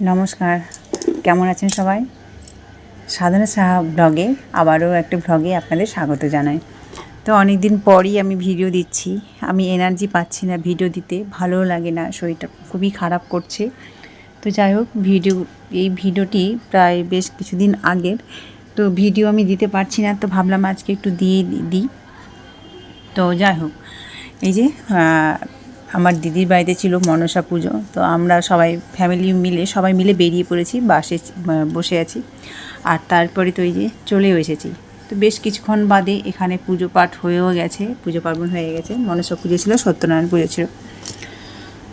নমস্কার। কেমন আছেন সবাই? সাধনা সাহা ব্লগে আবারও একটা ব্লগে আপনাদের স্বাগত জানাই। তো অনেক দিন পরই আমি ভিডিও দিচ্ছি। আমি এনার্জি পাচ্ছি না ভিডিও দিতে, ভালোও লাগে না, শরীরটা খুবই খারাপ করছে। তো যাই হোক, ভিডিও, এই ভিডিওটি প্রায় বেশ কিছুদিন আগের। তো ভিডিও আমি দিতে পারছি না, তো ভাবলাম আজকে একটু দিয়ে দিই। তো যাই হোক, এই যে আমার দিদির বাড়িতে ছিল মনসা পুজো, তো আমরা সবাই ফ্যামিলি মিলে, সবাই মিলে বেরিয়ে পড়েছি, বাসে বসে আছি। আর তারপরে তো এই যে চলেও এসেছি। তো বেশ কিছুক্ষণ বাদে এখানে পুজো পাঠ হয়েও গেছে, পুজো পার্বণ হয়ে গেছে, মনসা পুজো ছিল, সত্যনারায়ণ পুজো ছিল।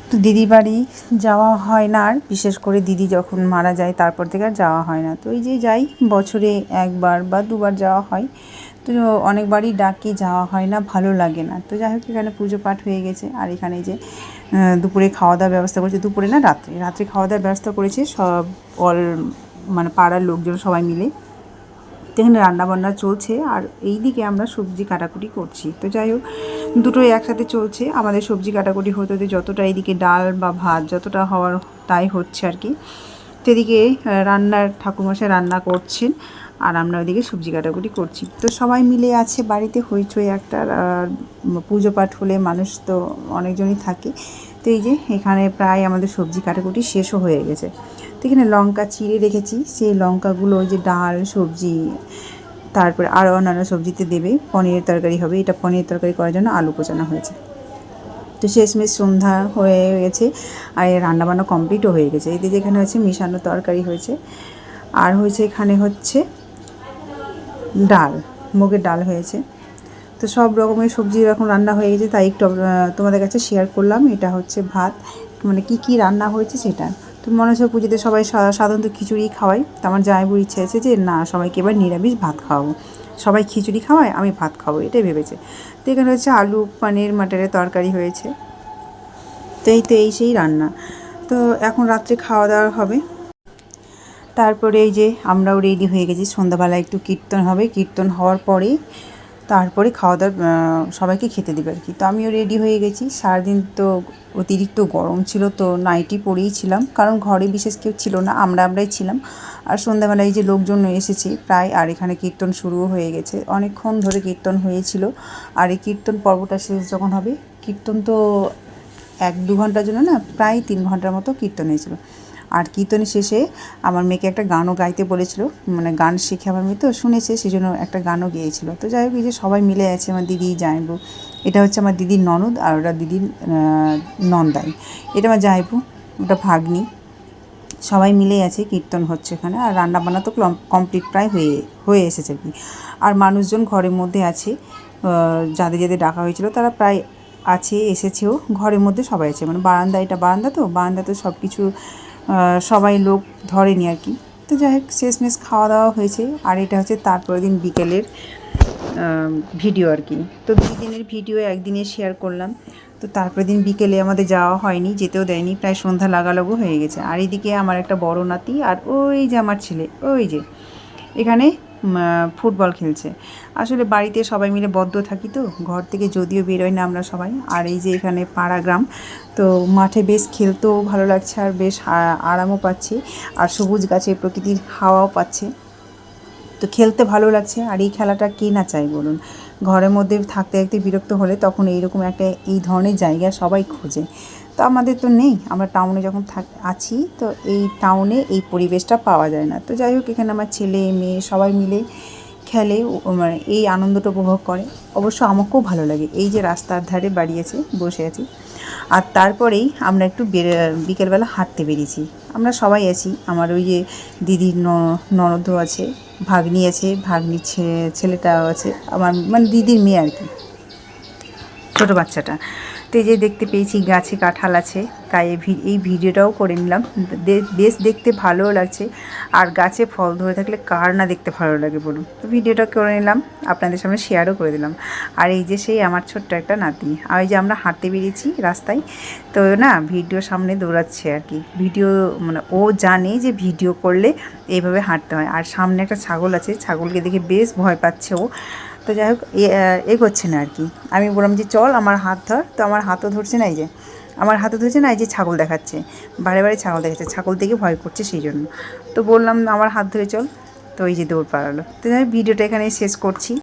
তো দিদি বাড়ি যাওয়া হয় না আর, বিশেষ করে দিদি যখন মারা যায় তারপর থেকে আর যাওয়া হয় না। তো এই যে যাই, বছরে একবার বা দুবার যাওয়া হয় তো অনেকবারই ডাকি যাওয়া হয় না ভালো লাগে না। তো যাই হোক এখানে পুজো পাঠ হয়ে গেছে। আর এখানে যে দুপুরে খাওয়া দাওয়ার ব্যবস্থা করেছে। দুপুরে না রাত্রে। রাত্রে খাওয়া দাওয়ার ব্যবস্থা করেছে সব অল মানে পাড়ার লোকজন সবাই মিলে। তো এখানে রান্নাবান্না চলছে। আর এই দিকে আমরা সবজি কাটাকুটি করছি। তো যাই হোক দুটোই একসাথে চলছে। আমাদের সবজি কাটাকুটি হতে হতে যতটা এইদিকে ডাল বা ভাত যতটা হওয়ার তাই হচ্ছে আর কি। আহ, রান্নার ঠাকুরমশাই রান্না করছেন। আর আমরা ওইদিকে সবজি কাটাকুটি করছি। তো সবাই মিলে আছে বাড়িতে, হইচই একটা আর পুজো পাঠ হলে মানুষ তো অনেকজনই থাকে। তো এই যে এখানে প্রায় আমাদের সবজি কাটাকুটি শেষও হয়ে গেছে। তো এখানে লঙ্কা চিড়ে রেখেছি, সেই লঙ্কাগুলো ওই যে ডাল, সবজি, তারপরে আরও অন্যান্য সবজিতে দেবে। পনিরের তরকারি হবে, এটা পনিরের তরকারি করার জন্য আলু কোচানো হয়েছে। তো শেষমেশ সন্ধ্যা হয়ে গেছে আর রান্নাবান্না কমপ্লিটও হয়ে গেছে। এতে যেখানে হচ্ছে মিশানো তরকারি হয়েছে। আর হয়েছে এখানে হচ্ছে ডাল, মুগের ডাল হয়েছে। তো সব রকমের সবজি এখন রান্না হয়ে গেছে, তাই একটু তোমাদের কাছে শেয়ার করলাম। এটা হচ্ছে ভাত মানে কি কি রান্না হয়েছে সেটা। তো মনসা পুজোতে সবাই সাধারণত খিচুড়ি খাওয়াই। তো আমার জামাইবুর ইচ্ছে আছে যে, না, সবাইকে এবার নিরামিষ ভাত খাওয়াবো। সবাই খিচুড়ি খাওয়ায়, আমি ভাত খাব, এটাই ভেবেছে। তো এখানে হচ্ছে আলু, পানির, মাটারের তরকারি হয়েছে। তো এই তো এই সেই রান্না। তো এখন রাত্রে খাওয়া দাওয়া হবে। তারপরে এই যে আমরাও রেডি হয়ে গেছি, সন্ধ্যাবেলা একটু কীর্তন হবে। কীর্তন হওয়ার পরে তারপরে খাওয়া দাওয়া সবাইকে খেতে দেবে আর কি। তো আমিও রেডি হয়ে গেছি। সারাদিন তো অতিরিক্ত গরম ছিল, তো নাইটি পরেই ছিলাম। কারণ ঘরে বিশেষ কেউ ছিল না, আমরা আমরাই ছিলাম। আর সন্ধ্যাবেলায় যে লোকজন এসেছে প্রায়, আর এখানে কীর্তন শুরুও হয়ে গেছে। অনেকক্ষণ ধরে কীর্তন হয়েছিল। আর এই কীর্তন পর্বটা শেষ যখন হবে, কীর্তন তো এক দু ঘণ্টার জন্য না, প্রায় তিন ঘণ্টার মতো কীর্তন হয়েছিল। আর কীর্তনের শেষে আমার মেয়েকে একটা গানও গাইতে বলেছিল মানে গান শিখে আমার মেয়ে তো শুনেছে সেই জন্য একটা গানও গেয়েছিল। তো যাই হোক, এই যে সবাই মিলে আছে আমার দিদি জামাইবু, এটা হচ্ছে আমার দিদির ননদ আর ওটা দিদির নন্দাই। এটা আমার জামাইবু, ওটা ভাগ্নি। সবাই মিলেই আছে, কীর্তন হচ্ছে এখানে, আর রান্না বান্না তো কমপ্লিট প্রায় হয়ে হয়ে এসেছে আর কি। আর মানুষজন ঘরের মধ্যে আছে যাদের যাদের ডাকা হয়েছিল তারা প্রায় আছে, এসেছেও, ঘরের মধ্যে সবাই আছে। মানে বারান্দা এটা বারান্দা তো বারান্দা তো সব কিছু সবাই লোক ধরেনি আর কি। তো যাই হোক, শেষমেশ খাওয়া দাওয়া হয়েছে। আর এটা হচ্ছে তারপরের দিন বিকেলের ভিডিও আর কি। তো দুই দিনের ভিডিও একদিনে শেয়ার করলাম। তো তারপরের দিন বিকেলে আমাদের যাওয়া হয়নি, যেতেও দেয়নি। প্রায় সন্ধ্যা লাগালাগু হয়ে গেছে। আর এদিকে আমার একটা বড় নাতি আর ওই যে আমার ছেলে, ওই যে। এখানে ফুটবল খেলছে। আসলে বাড়িতে সবাই মিলে বদ্ধ থাকি তো, ঘর থেকে যদিও বেরোয় না আমরা সবাই। আর এই যে এখানে পাড়া গ্রাম, তো মাঠে বেশ খেলতেও ভালো লাগছে আর বেশ আরামও পাচ্ছি। আর সবুজ গাছে প্রকৃতির হাওয়াও পাচ্ছে। তো খেলতে ভালো লাগছে, আর এই খেলাটা কে না চাই বলুন? ঘরের মধ্যে থাকতে থাকতে বিরক্ত হলে তখন এইরকম একটা, এই ধরনের জায়গা সবাই খোঁজে। তো আমাদের তো নেই, আমরা টাউনে যখন থাক, আছি, তো এই টাউনে এই পরিবেশটা পাওয়া যায় না। তো যাই হোক, এখানে আমার ছেলে, মেয়ে সবাই মিলে খেলে মানে এই আনন্দটা উপভোগ করে। অবশ্য আমাকেও ভালো লাগে। এই যে রাস্তার ধারে বাড়ি আছে, বসে আছি। আর তারপরেই আমরা একটু বিকেলবেলা হাঁটতে বেরিয়েছি। আমরা সবাই আছি। আমার ওই যে দিদির ন- ননদও আছে, ভাগ্নি আছে, ভাগ্নির ছে- ছেলেটাও আছে। আমার মানে দিদির মেয়ে আর কি। ছোটো বাচ্চাটা। তো যে দেখতে পেয়েছি গাছে কাঁঠাল আছে, তাই এই ভিডিওটাও করে নিলাম। বেশ দেখতে ভালোও লাগছে, আর গাছে ফল ধরে থাকলে কার না দেখতে ভালো লাগে বলুন। তো ভিডিওটা করে নিলাম, আপনাদের সামনে শেয়ারও করে দিলাম। আর এই যে সেই আমার ছোট্ট একটা নাতি, আর এই যে আমরা হাঁটতে বেরিয়েছি রাস্তায়, তো না ভিডিও সামনে দৌড়াচ্ছে আর কি। ভিডিও মানে ও জানে যে ভিডিও করলে এইভাবে হাঁটতে হয়, আর সামনে একটা ছাগল আছে, ছাগলকে দেখে বেশ ভয় পাচ্ছে ও। তো যাই হোক এগোচ্ছে না আর কি। আমি বললাম যে, চল আমার হাত ধর। তো আমার হাতও ধরছে না এই যে, আমার হাতে ধরছে না, এই যে ছাগল দেখাচ্ছে। বারে বারে ছাগল দেখাচ্ছে। ছাগল থেকে ভয় করছে সেই জন্য। তো বললাম, আমার হাত ধরে চল। তো এই যে দৌড় পাড়ালো তো যাই ভিডিওটা এখানে শেষ করছি।